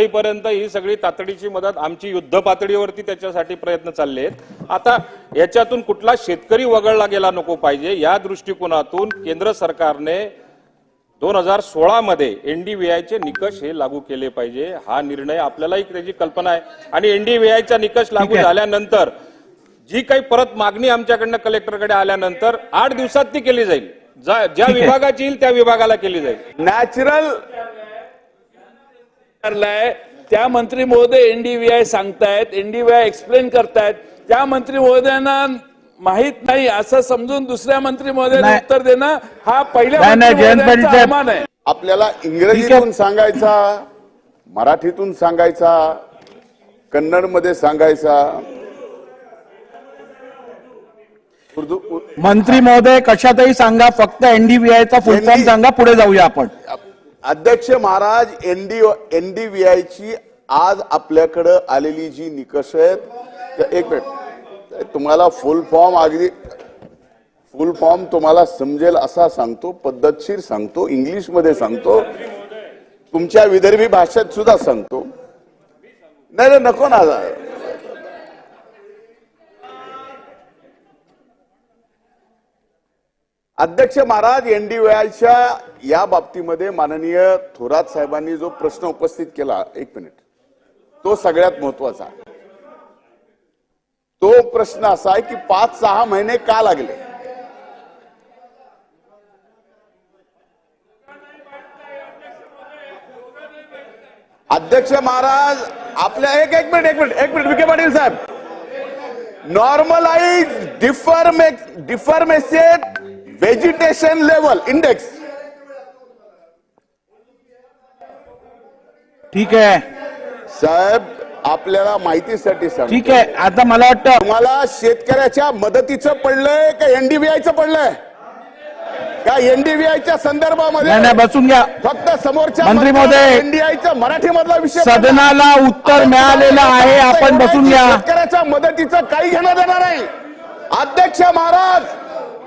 जुलैपर्यंत ही सगळी तातडीची मदत आमची युद्ध पातळीवरती त्याच्यासाठी प्रयत्न चालले आहेत. आता याच्यातून कुठला शेतकरी वगळला गेला नको पाहिजे या दृष्टिकोनातून केंद्र सरकारने दोन हजार सोळा मध्ये एनडीव्हीआयचे निकष हे लागू केले पाहिजे. हा निर्णय आपल्यालाही त्याची कल्पना आहे. आणि एनडीव्हीआयचा निकष लागू. झाल्यानंतर जी काही परत मागणी आमच्याकडनं कलेक्टरकडे आल्यानंतर आठ दिवसात ती केली जाईल. ज्या. विभागाची येईल त्या विभागाला केली जाईल. नॅचरल आहे त्या मंत्री महोदय एनडीव्हीआय सांगतायत एनडीव्हीआय एक्सप्लेन करतायत. त्या मंत्री महोदयांना माहीत नाही असं समजून दुसऱ्या मंत्री महोदयांनी. उत्तर देणं हा पहिल्या आहे. आपल्याला इंग्रजीतून सांगायचा मराठीतून सांगायचा कन्नडमध्ये सांगायचा. उर्दू उ- मंत्री महोदय कशातही सांगा फक्त एनडीबीआयचा फुल फॉर्म ND सांगा पुढे जाऊया आपण. अध्यक्ष महाराज एनडी एनडीव्हीआयची आज आपल्याकडं आलेली जी निकष आहेत एक मिनिट. तुम्हाला फुल फॉर्म अगदी फुल फॉर्म तुम्हाला समजेल असा सांगतो पद्धतशीर सांगतो इंग्लिशमध्ये सांगतो. तुमच्या विदर्भी भाषेत सुद्धा सांगतो. नाही नाही, नको ना. अध्यक्ष महाराज एनडीव्हीआयच्या या बाबतीमध्ये माननीय थोरात साहेबांनी जो प्रश्न उपस्थित केला एक मिनिट. तो सगळ्यात महत्त्वाचा तो प्रश्न असा आहे की पाच सहा महिने का लागले? अध्यक्ष महाराज आपल्या एक एक मिनिट एक मिनिट एक मिनिट विखे पाटील साहेब. नॉर्मलाइज डिफर्मे डिफरमेसेट व्हेजिटेशन लेवल इंडेक्स ठीक आहे. साहेब आपल्याला माहितीसाठी सांग ठीक आहे. आता मला वाटतं तुम्हाला शेतकऱ्याच्या मदतीचं पडलंय का एनडीबीआयचं पडलंय? का एनडीबीआयच्या संदर्भामध्ये नाही नाही बसून घ्या. फक्त समोरच्या मंत्री महोदय, एनडीआयचा मराठी मधला विषय. सदनाला उत्तर मिळालेलं आहे. आपण बसून घ्या. शेतकऱ्याच्या मदतीचं काही घेणं देणार नाही. अध्यक्ष महाराज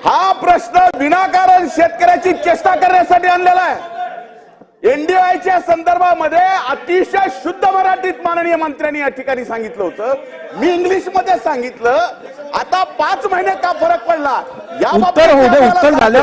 हा प्रश्न विनाकारण शेतकऱ्याची चेष्टा करण्यासाठी आणलेला आहे. एनडीआयच्या संदर्भामध्ये अतिशय शुद्ध मराठीत माननीय मंत्र्यांनी या ठिकाणी सांगितलं होतं. मी इंग्लिशमध्ये सांगितलं. आता पाच महिने का फरक पडला? या उत्तर होऊ दे, बाबतीत उत्तर झालं.